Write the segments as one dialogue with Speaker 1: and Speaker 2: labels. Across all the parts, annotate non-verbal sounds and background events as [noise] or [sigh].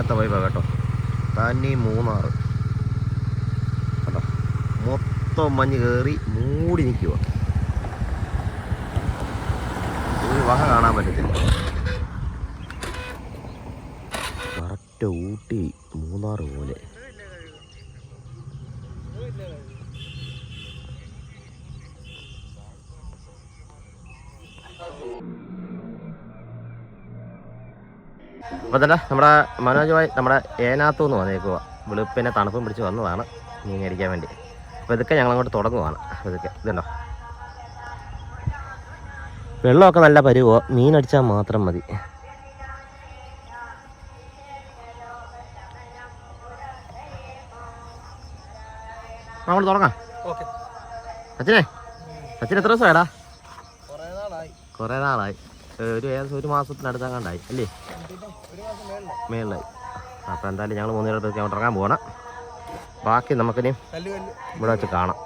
Speaker 1: രക്ഷയില്ലാത്ത വൈബാണ് കേട്ടോ. തനി മൂന്നാറ്. കേട്ടോ മൊത്തം മഞ്ഞ് കയറി മൂടി നിൽക്കുക ഒരു വക കാണാൻ പറ്റത്തില്ല. കറക്റ്റ് ഊട്ടി മൂന്നാറ് പോലെ. അപ്പോൾ തന്നെ നമ്മുടെ മനോജുമായി നമ്മുടെ ഏനാത്തു എന്ന് വന്നേക്കുക വെളുപ്പിനെ തണുപ്പും പിടിച്ച് വന്നതാണ് മീൻ അടിക്കാൻ വേണ്ടി. അപ്പോൾ ഇതൊക്കെ ഞങ്ങൾ അങ്ങോട്ട് തുടങ്ങുവാണ് ഇതൊക്കെ ഇതുണ്ടോ? വെള്ളമൊക്കെ നല്ല പരുവോ? മീനടിച്ചാൽ മാത്രം മതി. നമ്മൾ തുടങ്ങാം. അച്ഛനെ സച്ചിൻ എത്ര ദിവസമായടാ?
Speaker 2: കുറേ നാളായി.
Speaker 1: ഒരു ഏകദേശം ഒരു മാസത്തിനടുത്തങ്ങാണ്ടായി അല്ലേ? മേളിലായി. അപ്പോൾ എന്തായാലും ഞങ്ങൾ മൂന്ന് അങ്ങോട്ട് ഇറങ്ങാൻ പോകണം ബാക്കി നമുക്കിനി ഇവിടെ വെച്ച് കാണാം.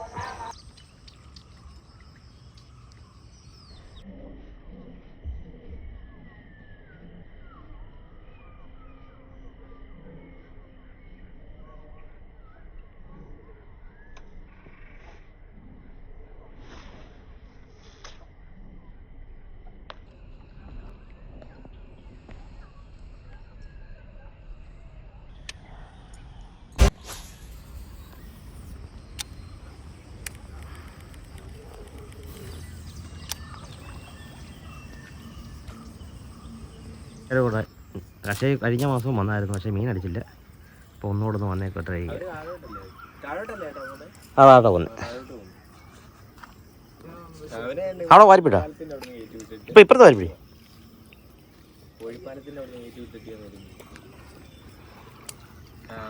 Speaker 1: ഒരു കൂടെ പക്ഷേ കഴിഞ്ഞ മാസവും വന്നായിരുന്നു. പക്ഷേ മീൻ അടിച്ചില്ല. അപ്പോൾ ഒന്നുകൂടെ ഒന്ന് വന്നേക്കോ ട്രൈ ചെയ്യാം.
Speaker 2: വന്ന്
Speaker 1: അതാട്ടോ
Speaker 2: താഴോട്ട്
Speaker 1: അവിടെ വാരിപ്പിട്ടാ ഇപ്പം ഇപ്പുറത്തെ വാരിപ്പിടി.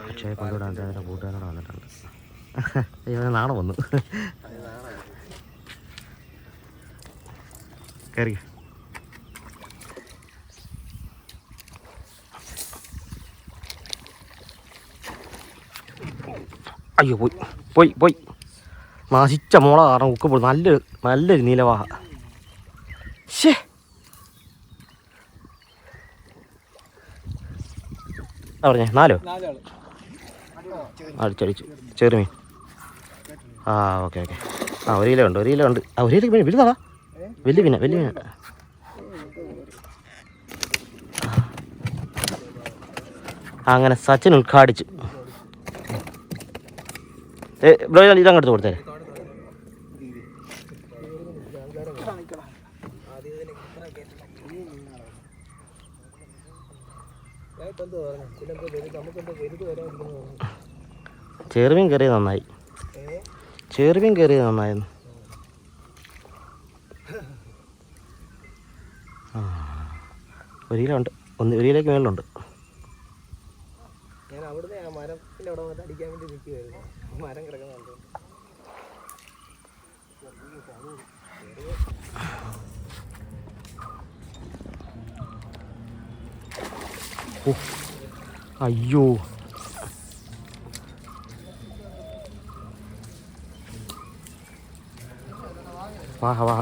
Speaker 1: പക്ഷേ കൊണ്ടുവിടാൻ എന്റെ കൂട്ടുകാരോട് വന്നിട്ടുണ്ട്. [laughs] അയ്യോ നാളെ വന്നു. കയറി അയ്യോ പോയി പോയി പോയി. നശിച്ച മോള കാരണം ഉക്ക് പോയി. നല്ലൊരു നല്ലൊരു നീലവാഹ. ശേ പറഞ്ഞേ നാലോ? അടിച്ചടിച്ചു ചെറുമീൻ ആ ഓക്കെ ഓക്കെ. ആ ഒരു കിലോ ഉണ്ട് ഒരു കിലോ ഉണ്ട്. ആ ഒരു കിലോ മീൻ വലുതാടാ വലിയ മീന വലിയ മീന. അങ്ങനെ സച്ചിൻ ഉദ്ഘാടിച്ചു. ബ്രോ ഇത് ഇതങ്ങോട്ട് കൊടുത്തേ. ചെറുമീൻ കയറി നന്നായി. ചെറുമീൻ കയറി നന്നായിരുന്നു. ആ ഉണ്ട്. ഒന്ന് ഒരു മേളിലുണ്ട്.
Speaker 2: ഞാൻ അവിടുന്ന് ആ മരത്തിന്റെ അവിടെ വന്നിട്ട് അടിക്കാൻ വേണ്ടി നിൽക്കുവായിരുന്നു. മരം കിടക്കുന്നുണ്ട്
Speaker 1: അയ്യോ. വാഹ വാഹ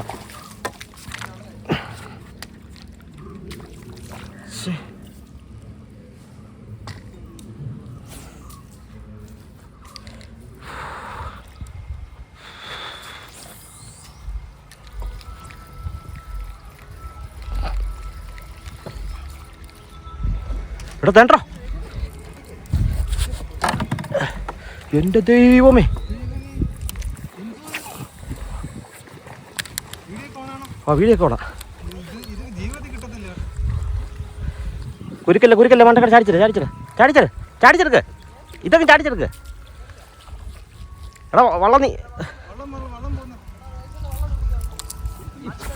Speaker 1: എടാ തേണ്ടോ എന്റെ ദൈവമേ. ആ വീഡിയോ ഓടാ കുരുക്കല്ല കുരുക്കല്ല മണ്ടക്കട ചാടിച്ചിട്ട് ചാടിച്ചിട്ട് ചാടിച്ചിട്ട് ചാടിച്ചെടുക്ക്. ഇതൊക്കെ ചാടിച്ചെടുക്ക്? എടാ വള്ളം നീ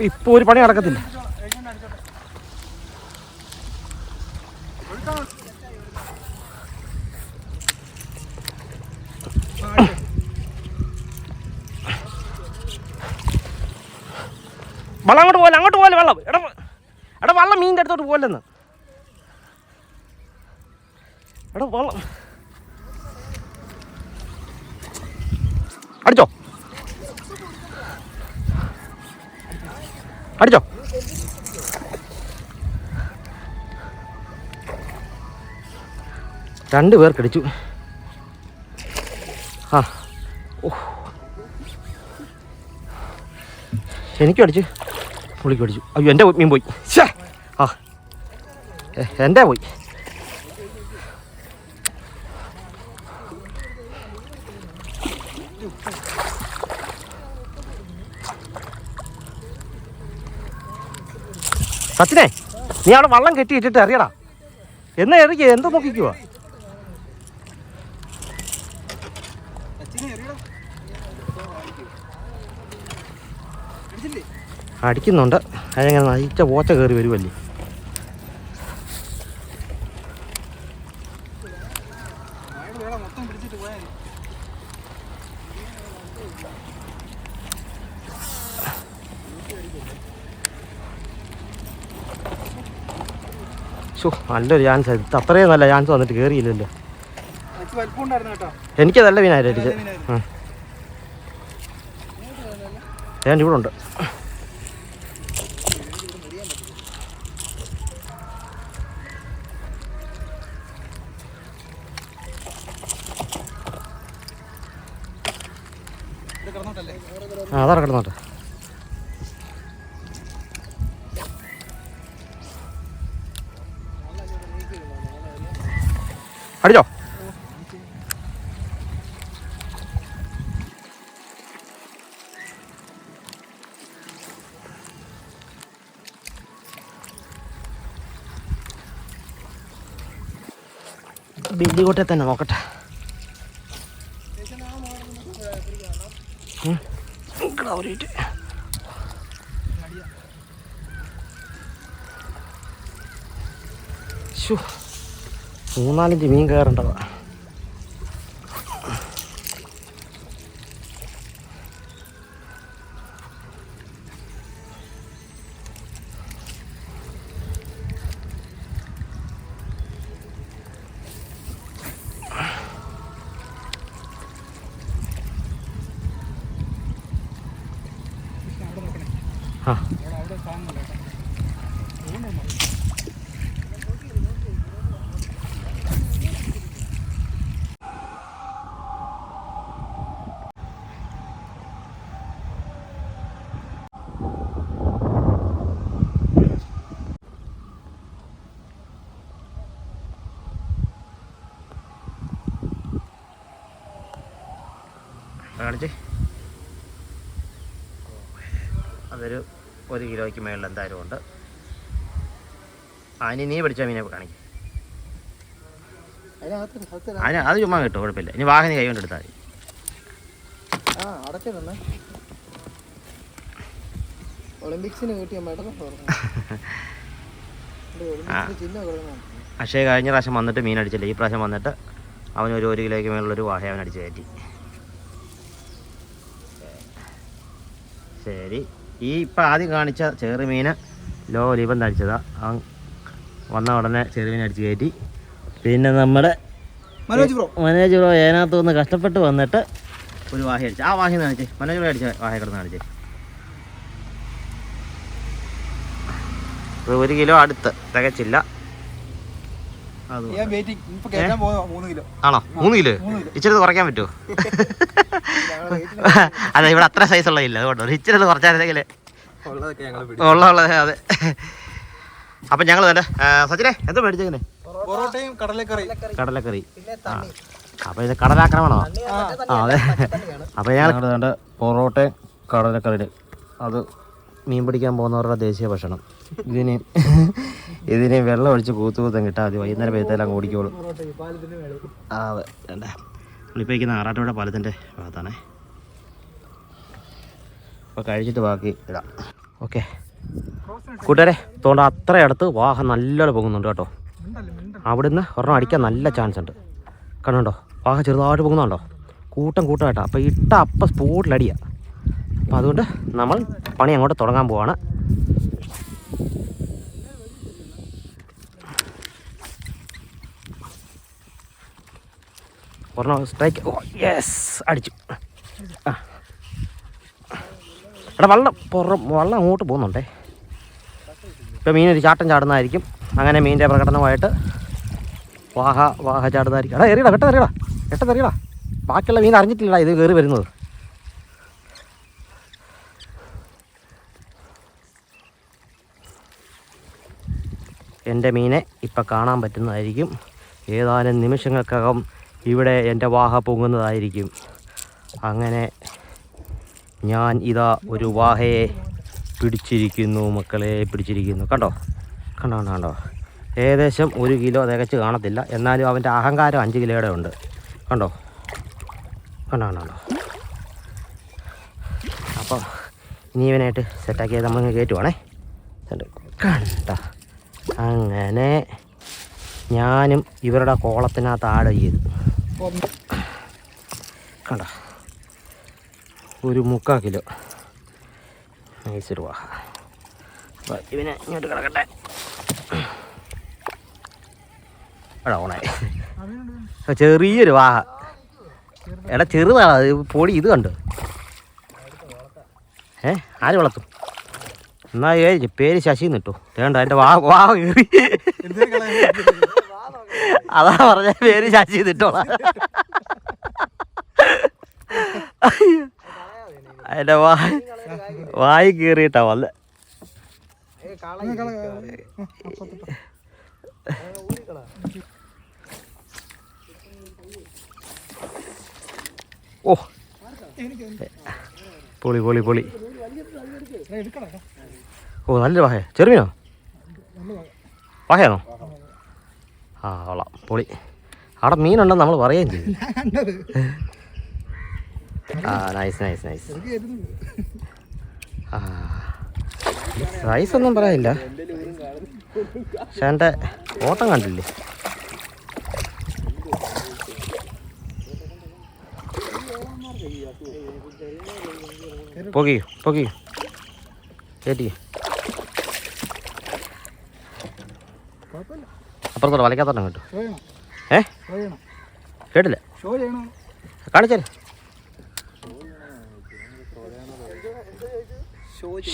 Speaker 1: ഇപ്പൊ ഒരു പണി നടക്കത്തില്ല. വള്ളം അങ്ങോട്ട് പോലെ അങ്ങോട്ട് പോലെ വെള്ളം? എടാ എടാ വള്ളം മീനിന്റെ അടുത്തോട്ട് പോലെന്ന് എടാ വള്ളം. അടിച്ചോ. അടിച്ചോ. രണ്ട് പേർ കടിച്ചു. ആ ഓ. എനിക്കും അടിച്ചു. പുള്ളിക്കും അടിച്ചു. അയ്യോ എന്റെ മീൻ പോയി. ആ എന്റെ പോയി. സച്ചിനെ നീ അവിടെ വള്ളം കെട്ടിയിട്ടിട്ട് അറിയടാ എന്നാ എറിയ എന്താ നോക്കിക്കുവാ? അടിക്കുന്നുണ്ട്. അതങ്ങനെ നയിച്ച പോച്ച കയറി വരുമല്ലേ നല്ലൊരു ചാൻസ് ഇത് അത്രയും നല്ല ചാൻസ് വന്നിട്ട് കയറിയില്ലല്ലോ
Speaker 2: എനിക്ക്
Speaker 1: നല്ല മീനായിരുന്നു ഞാൻ ഇവിടെ ഉണ്ട്. ആ അതറ കിടന്നോട്ടെ. അടിച്ചോ? ബില്ലിക്കോട്ടെ തന്നെ നോക്കട്ടെ. ശ്ശോ. മൂന്നാലഞ്ച് മീൻ കയറേണ്ടതാ
Speaker 2: അവിടെ നോക്കണേ
Speaker 1: ആ
Speaker 2: അവിടെ അവിടെ കാണുന്നില്ല കേട്ടോ
Speaker 1: കാണിച്ച് അതൊരു ഒരു കിലോയ്ക്ക് മേളിൽ എന്തായാലും ഉണ്ട്. ആ ഇനി നീ പിടിച്ച മീനെ കാണിക്കും. അതിന് അത് ചുമ്മാ കിട്ടും കുഴപ്പമില്ല. ഇനി വാഹനം കൈ കൊണ്ട് എടുത്താൽ മതി.
Speaker 2: ഒളിമ്പിക്സിന് കിട്ടിയ മെഡൽ പറഞ്ഞു ഒളിമ്പിക്സിന്
Speaker 1: അക്ഷയ് കഴിഞ്ഞ പ്രാവശ്യം വന്നിട്ട് മീൻ അടിച്ചില്ല. ഈ പ്രാവശ്യം വന്നിട്ട് അവനൊരു ഒരു കിലോയ്ക്ക് മേളിലൊരു വാഹ അവൻ അടിച്ച് കയറ്റി. ശരി. ഈ ഇപ്പം ആദ്യം കാണിച്ച ചെറുമീൻ ലോ ഒലിപ്പം തടിച്ചതാണ് അവൻ വന്ന ഉടനെ ചെറുമീൻ അടിച്ച് കയറ്റി. പിന്നെ നമ്മുടെ
Speaker 2: മനോജ് ബ്രോ.
Speaker 1: മനോജ് ബ്രോ അതിനകത്ത് നിന്ന് കഷ്ടപ്പെട്ട് വന്നിട്ട് ഒരു വാഹി അടിച്ചു. ആ വാഹി കാണിച്ചേ. മനോജ് ബ്രോ അടിച്ച വാഹ കിടന്ന് കാണിച്ചേ. ഒരു കിലോ അടുത്ത്. തികച്ചില്ല. ആണോ? മൂന്ന് കിലോ? ഇച്ചിരി കുറയ്ക്കാൻ പറ്റുമോ [laughs] [laughs] അതെ ഇവിടെ അത്ര സൈസ് ഉള്ള ഇല്ല. അതുകൊണ്ട് ഇച്ചിരി കുറച്ചായിരുന്നെങ്കിൽ
Speaker 2: ഉള്ളതൊക്കെ ഞങ്ങൾ
Speaker 1: ഉള്ള ഉള്ളത് അതെ. അപ്പൊ ഞങ്ങൾ തന്നെ സച്ചിനെ എന്താ മേടിച്ചേക്കുന്നേ?
Speaker 2: പൊറോട്ടയും കടലക്കറി.
Speaker 1: കടലക്കറി. ആ അപ്പോൾ ഇത് കടലാക്രമണോ അതെ. അപ്പൊ ഞങ്ങൾ കണ്ടതുകൊണ്ട് പൊറോട്ടയും കടലക്കറി അത് മീൻ പിടിക്കാൻ പോകുന്നവരുടെ ദേശീയ ഭക്ഷണം. ഇതിന് ഇതിന് വെള്ളം ഒഴിച്ച് കൂത്തു കൂത്തം കിട്ടാൽ മതി വൈകുന്നേരം പെയ്ത്തേലും ഓടിക്കോളും ആ അതെ ഇപ്പോൾ ഇരിക്കുന്ന ആറാട്ടുപുഴ പാലത്തിന്റെ ഭാഗത്താണ്. അപ്പോൾ കഴിച്ചിട്ട് ബാക്കി ഇടാം. ഓക്കെ. കൂട്ടുകാരെ തോണ്ട അത്ര അടുത്ത് വാഹനം നല്ലോണം പൊങ്ങുന്നുണ്ട് കേട്ടോ. അവിടുന്ന് ഒരെണ്ണം അടിക്കാൻ നല്ല ചാൻസ് ഉണ്ട്. കണ്ടുണ്ടോ വാഹ ചെറുതായിട്ട് പൊങ്ങുന്നുണ്ടോ കൂട്ടം കൂട്ടമായിട്ടാ. അപ്പോൾ ഇട്ട അപ്പം സ്പോട്ടിലടിയാണ് അപ്പോൾ അതുകൊണ്ട് നമ്മൾ പണി അങ്ങോട്ട് തുടങ്ങാൻ പോവാണ്. ഒരെണ്ണം സ്ട്രൈക്ക്. ഓ യെസ് അടിച്ചു. ആ. എടാ വള്ളം പുറം വള്ളം അങ്ങോട്ട് പോകുന്നുണ്ടേ. ഇപ്പോൾ മീനൊരു ചാട്ടം ചാടുന്നതായിരിക്കും. അങ്ങനെ മീനിന്റെ പ്രകടനമായിട്ട് വാഹ വാഹ ചാടുന്നതായിരിക്കും. എടാ എറിയടാ പെട്ടെന്ന് എറിയടാ. ബാക്കിയുള്ള മീൻ അറിഞ്ഞിട്ടില്ലടാ ഇത് കയറി വരുന്നത്. എന്റെ മീനെ ഇപ്പം കാണാൻ പറ്റുന്നതായിരിക്കും. ഏതാനും നിമിഷങ്ങൾക്കകം ഇവിടെ എന്റെ വാഹ പൊങ്ങുന്നതായിരിക്കും. അങ്ങനെ ഞാൻ ഇതാ ഒരു വാഹയെ പിടിച്ചിരിക്കുന്നു മക്കളെ പിടിച്ചിരിക്കുന്നു. കണ്ടോ? കണ്ടോ കണ്ടോ ഏകദേശം ഒരു കിലോ തികച്ച് കാണത്തില്ല. എന്നാലും അവന്റെ അഹങ്കാരം അഞ്ച് കിലോയുടെ ഉണ്ട്. കണ്ടോ? കണ്ടോ കണ്ടോ അപ്പോൾ ഇനി ഇവനായിട്ട് സെറ്റാക്കിയത് നമ്മളിങ്ങനെ കയറ്റുവാണേ കണ്ട? അങ്ങനെ ഞാനും ഇവരുടെ കോളത്തിനകത്ത് ആഡ് ചെയ്തു. കണ്ട? ഒരു മുക്കാ കിലോ. നൈസ് വാഹ. ഇവനെ ഇങ്ങോട്ട് കിടക്കട്ടെ. എടാ ഓണായി ചെറിയൊരു വാഹ. എടാ ചെറുതാണ് പൊടി ഇത് കണ്ടോ? ഏ? ആര് വളർത്തും? എന്നാ ഏ പേര് ശശി നിട്ടോ വേണ്ട എന്റെ വാ വാ കീറി. അതാ പറഞ്ഞ പേര് ശശി നിട്ടോളാം അതിന്റെ വായ വായി കീറിയിട്ടാ വല്ല ഓ. പൊളി പൊളി പൊളി. ഓ നല്ലൊരു വാഹ ചെറുമീനോ? വാഹയാണോ ആ കൊള്ളാം. പൊളി. അവിടെ മീനുണ്ടെന്ന് നമ്മൾ പറയുകയും ചെയ്തു. ആ നൈസ് നൈസ് നൈസ് ആ. സൈസ് ഒന്നും പറയാനില്ല. പക്ഷെ എന്റെ ഓട്ടം കണ്ടില്ലേ? പൊകിയോ പൊകിയോ കയറ്റി അപ്പുറത്തോട്ട് വലക്കാത്തോട്ടം കേട്ടോ ഏ? കേട്ടില്ല?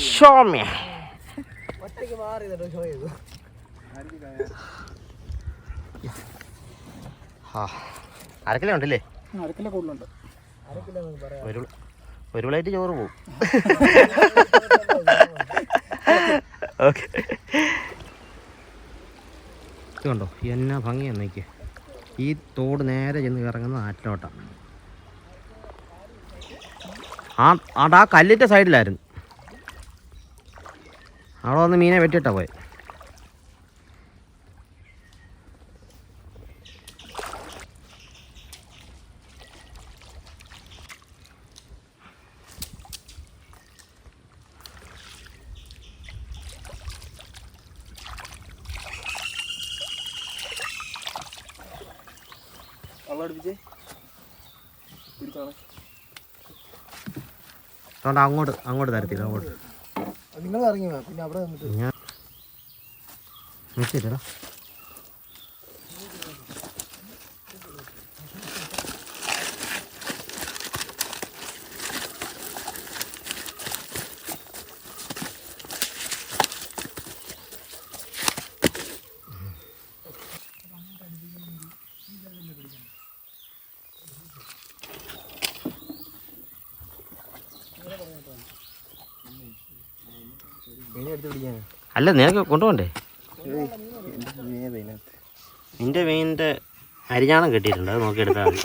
Speaker 1: ഷോമ്യ ആ അരക്കിലോ ഉണ്ടല്ലേ?
Speaker 2: അരക്കിലെ കൂടുതലുണ്ട്.
Speaker 1: ഒരു പ്ലേറ്റ് ചോറ് പോവും. [laughs] ഓക്കെ ഇത് കണ്ടോ? എന്നാ ഭംഗിയാണ് നോക്കിയ ഈ തോട് നേരെ ചെന്ന് ഇറങ്ങുന്ന ആറ്റിലോട്ടാണ് ആ ആ കല്ലിന്റെ സൈഡിലായിരുന്നു. അവിടെ വന്ന് മീനെ വെട്ടിയിട്ടാണ് പോയത് അതുകൊണ്ട് അങ്ങോട്ട് അങ്ങോട്ട് തരത്തില്ല അങ്ങോട്ട്.
Speaker 2: നിങ്ങൾ ഇറങ്ങി പിന്നെ അവിടെ നിന്നിട്ട്
Speaker 1: ഞാൻ നിൽക്കില്ലടാ അല്ല നിനക്ക് കൊണ്ടുപോണ്ടേ നിന്റെ മീനിന്റെ അരിഞ്ഞാണം കെട്ടിയിട്ടുണ്ട് അത് നോക്കി എടുത്താൽ മതി.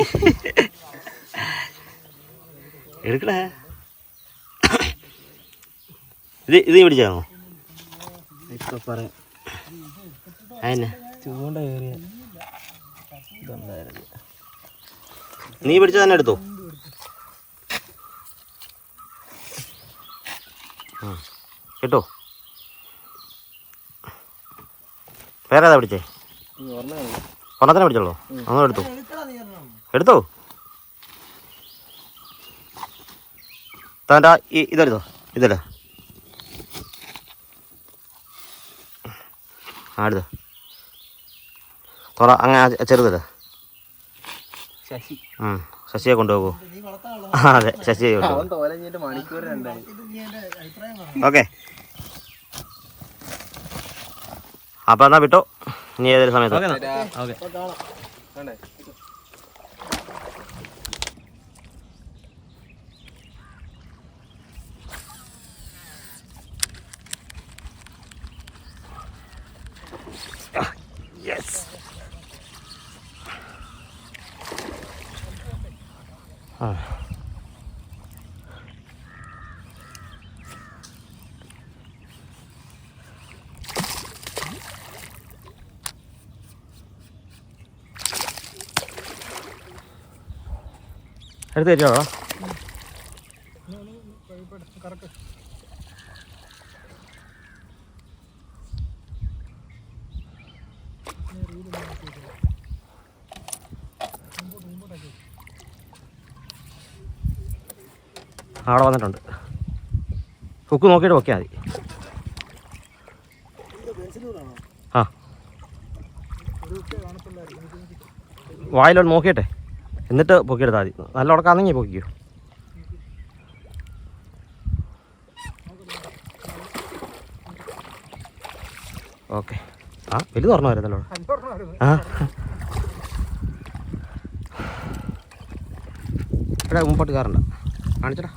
Speaker 1: എടുക്കടേ. ഇത് ഇത് നീ പിടിച്ചാണോ
Speaker 2: ഇപ്പൊ പറയാം.
Speaker 1: അതിനെ
Speaker 2: ചൂണ്ട കയറിയ ഇതുണ്ടായിരുന്നു
Speaker 1: നീ പിടിച്ച തന്നെ എടുത്തോ? കിട്ടോ? വേറെ ഏതാ പിടിച്ചേ ഒന്നത്തിനെ പിടിച്ചോളൂ. അങ്ങനെ എടുത്തു. എടുത്തോ താന്റെ ഈ ഇതെടുത്തോ ഇതല്ലേ ആ എടുത്തോ. തുറ അങ്ങനെ ചെറുതല്ലേ
Speaker 2: ശശി.
Speaker 1: ശശിയെ കൊണ്ടുപോകൂ.
Speaker 2: നീ വളർത്താനുള്ള
Speaker 1: ആ അതെ ശശിയെ കൊണ്ടുപോകും. ഓക്കെ. അപ്പോൾ എന്നാൽ വിട്ടോ. ഇനി ഏതൊരു സമയത്ത്. ഓക്കെ. എടുത്ത് തരുമോ? അവിടെ വന്നിട്ടുണ്ട്. ഹുക്ക് നോക്കിയിട്ട് നോക്കിയാൽ മതി. ആ. വായിലോട്ട് നോക്കിയിട്ടെ. എന്നിട്ട് പൊക്കിയെടുത്താൽ മതി. നല്ല ഉടക്കാന്നെങ്കിൽ പൊക്കിക്കോ. ഓക്കെ. ആ വലുത് തുറന്നു വരുന്നല്ലോ ആ. ഇവിടെ മുമ്പോട്ട് കയറണ്ട കാണിച്ചടാ.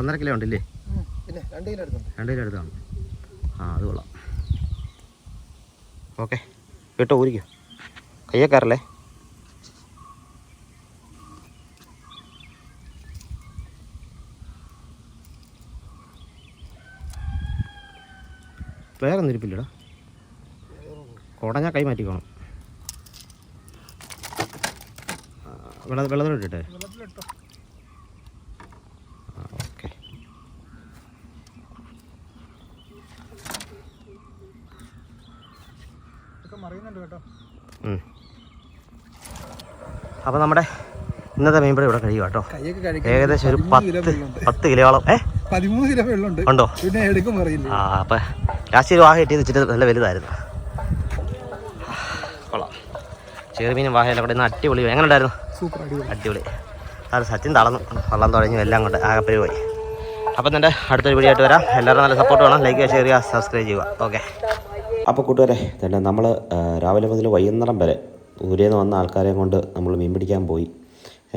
Speaker 1: ഒന്നര കിലോ ഉണ്ടല്ലേ?
Speaker 2: രണ്ട് കിലോ
Speaker 1: എടുത്താണ് ആ അത് കൊള്ളാം. ഓക്കെ. കേട്ടോ ഊരിക്കോ. കയ്യെ കയറല്ലേ വേറെ ഒന്നും ഇരിപ്പില്ലടാ. കുടഞ്ഞാൽ കൈ മാറ്റിക്കോണം. വെള്ള ഓക്കെ. മറിയുന്നുണ്ട് ഓക്കെ അപ്പോൾ നമ്മുടെ ഇന്നത്തെ മീൻപിടി ഇവിടെ കഴിയുക കേട്ടോ. ഏകദേശം ഒരു പത്ത്. പത്ത് കിലോളം ഏ?
Speaker 2: പതിമൂന്ന് കിലോ വെള്ളമുണ്ട്.
Speaker 1: ഉണ്ടോ?
Speaker 2: പിന്നെ എടുക്കും അറിയില്ല.
Speaker 1: ആ അപ്പം ലാസ്റ്റ് ഒരു വാഹ കിട്ടിയത് വെച്ചിട്ട് നല്ല വലുതായിരുന്നു. കൊള്ളാം. ചെറുമീനും വാഹയെല്ലാം കൂടെ ഇന്ന് അടിപൊളി എങ്ങനെ ഉണ്ടായിരുന്നു
Speaker 2: സൂപ്പർ അടിപൊളി.
Speaker 1: അത് സച്ചിൻ തളർന്നു. വള്ളം തുടങ്ങി എല്ലാം കൊണ്ട് ആകപ്പരി പോയി അപ്പം തന്നെ അടുത്തൊരു വീഡിയോ ആയിട്ട് വരാം. എല്ലാവരും നല്ല സപ്പോർട്ട് വേണം. ലൈക്ക് ചെയ്യുക ഷെയർ ചെയ്യുക സബ്സ്ക്രൈബ് ചെയ്യുക. ഓക്കെ അപ്പോൾ കൂട്ടുകാരെ തന്നെ നമ്മൾ രാവിലെ മുതൽ വൈകുന്നേരം വരെ ദൂരെ നിന്ന് വന്ന ആൾക്കാരെ കൊണ്ട് നമ്മൾ മീൻ പിടിക്കാൻ പോയി.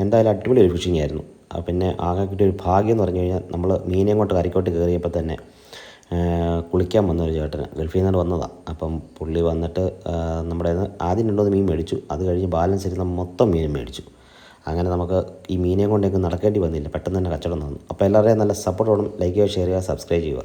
Speaker 1: എന്തായാലും അടിപൊളി ഒരു ഫിഷിംഗ് ആയിരുന്നു. പിന്നെ ആകെ കിട്ടിയ ഒരു ഭാഗ്യം എന്ന് പറഞ്ഞു കഴിഞ്ഞാൽ നമ്മൾ മീനെയും കൊണ്ട് കറിക്കോട്ട് കയറിയപ്പോൾ തന്നെ കുളിക്കാൻ വന്ന ഒരു ചേട്ടന്. ഗൾഫിൽ നിന്നാണ് വന്നതാണ് അപ്പം പുള്ളി വന്നിട്ട് നമ്മുടെ ആദ്യം രണ്ടു മീൻ മേടിച്ചു. അത് കഴിഞ്ഞ് ബാലൻസ് ഇരുന്ന മൊത്തം മീൻ മേടിച്ചു. അങ്ങനെ നമുക്ക് ഈ മീനെ കൊണ്ടേക്ക് നടക്കേണ്ടി വന്നില്ല. പെട്ടെന്ന് തന്നെ കച്ചവടം തന്നു അപ്പോൾ എല്ലാവരെയും നല്ല സപ്പോർട്ട് വേണം ലൈക്ക് ചെയ്യുക ഷെയർ ചെയ്യുക സബ്സ്ക്രൈബ് ചെയ്യുക.